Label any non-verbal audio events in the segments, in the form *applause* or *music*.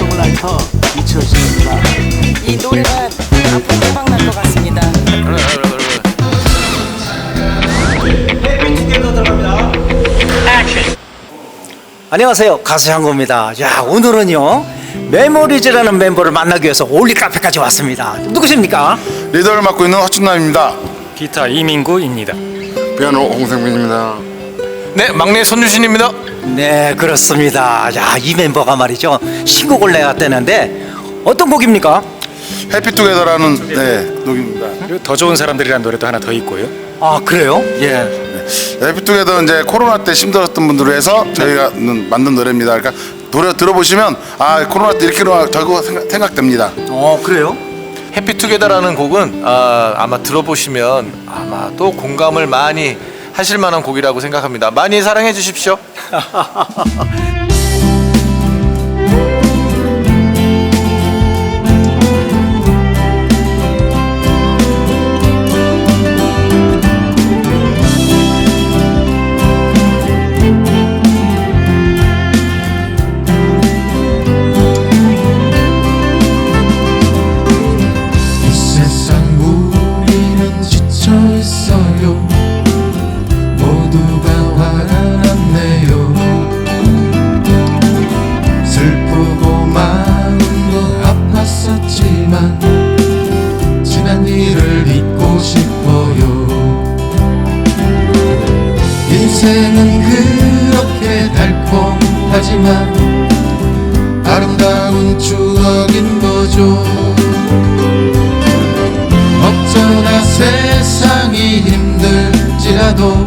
싱어송라이터 이철식입니다. 이 노래는 앞으로 대박 날 것 같습니다. 안녕하세요 가수 향구입니다 야 오늘은요 메모리즈라는 멤버를 만나기 위해서 올리 카페까지 왔습니다 누구십니까? 리더를 맡고 있는 허춘남입니다. 기타 이민구입니다. 피아노 홍성민입니다. 네, 막내 손유진입니다. 네 그렇습니다 야 이 멤버가 말이죠 신곡을 내왔다는데 어떤 곡입니까? 해피투게더라는 네, 녹입니다. 그리고 더 좋은 사람들이라는 노래도 하나 더 있고요. 아 그래요? 예 해피투게더 이제 코로나 때 힘들었던 분들을 해서 저희가 만든 노래입니다. 그러니까 노래 들어보시면 아 코로나 때 이렇게 저거 생각, 생각됩니다. 어 그래요? 해피투게더라는 곡은 아, 아마 들어보시면 아마 또 공감을 많이 하실 만한 곡이라고 생각합니다. 많이 사랑해 주십시오. *laughs* 인생은 그렇게 달콤하지만 아름다운 추억인 거죠. 어쩌다 세상이 힘들지라도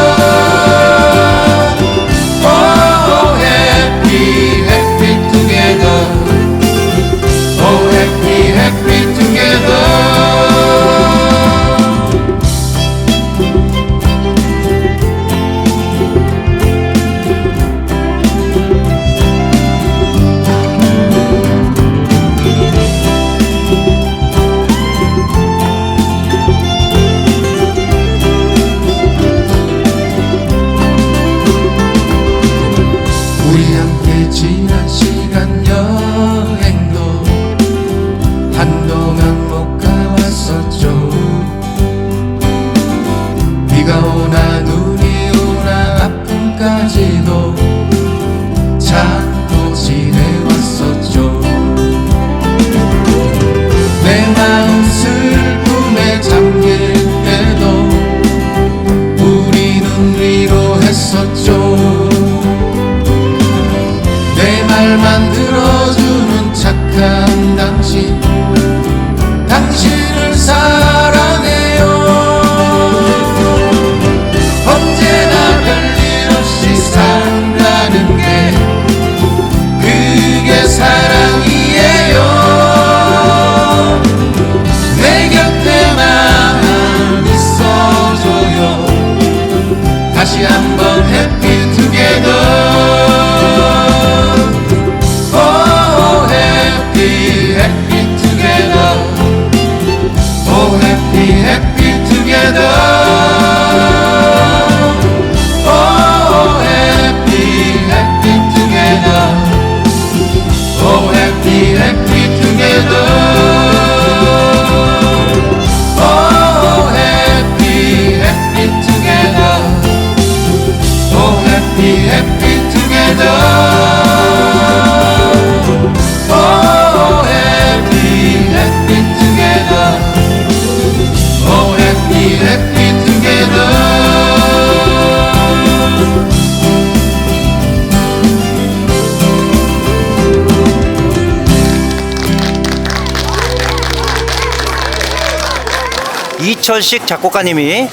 이철식 작곡가님이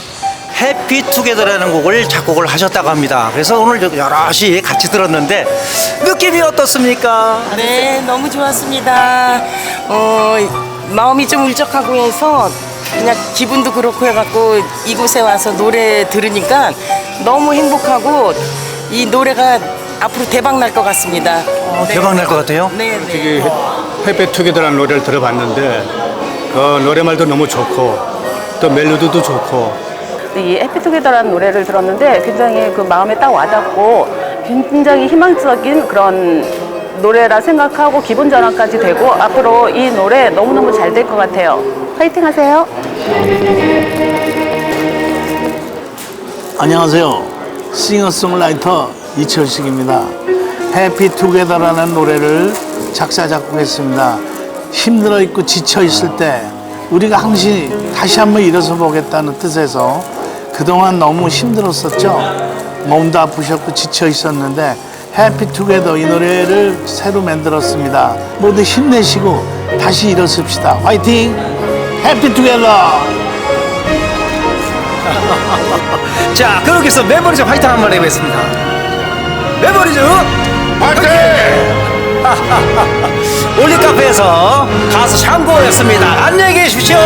해피투게더라는 곡을 작곡을 하셨다고 합니다. 그래서 오늘 저 여럿이 같이 들었는데 느낌이 어떻습니까? 네, 너무 좋았습니다. 어, 마음이 좀 울적하고 해서 그냥 기분도 그렇고 해갖고 이곳에 와서 노래 들으니까 너무 행복하고 이 노래가 앞으로 대박 날 것 같습니다. 어, 대박 날 것 같아요. 네, 네. 저기 해피 투게더라는 노래를 들어봤는데 그 노래말도 너무 좋고 또 멜로디도 좋고 이 해피투게더라는 노래를 들었는데 굉장히 그 마음에 딱 와닿고 굉장히 희망적인 그런 노래라 생각하고 기분 전환까지 되고 앞으로 이 노래 너무너무 잘 될 것 같아요. 파이팅 하세요. 안녕하세요. 싱어송라이터 이철식입니다. 해피투게더라는 노래를 작사 작곡했습니다. 힘들어 있고 지쳐 있을 때 우리가 항상 다시 한번 일어서 보겠다는 뜻에서 그동안 너무 힘들었었죠. 몸도 아프셨고 지쳐 있었는데 해피투게더 이 노래를 새로 만들었습니다. 모두 힘내시고 다시 일어섭시다. 화이팅! 해피 투게더! *laughs* 자, 그렇게 해서 메모리즈 화이팅 한번 해보겠습니다. 메모리즈 화이팅! *laughs* 올리카페에서 가수 샹고였습니다. 안녕히 계십시오.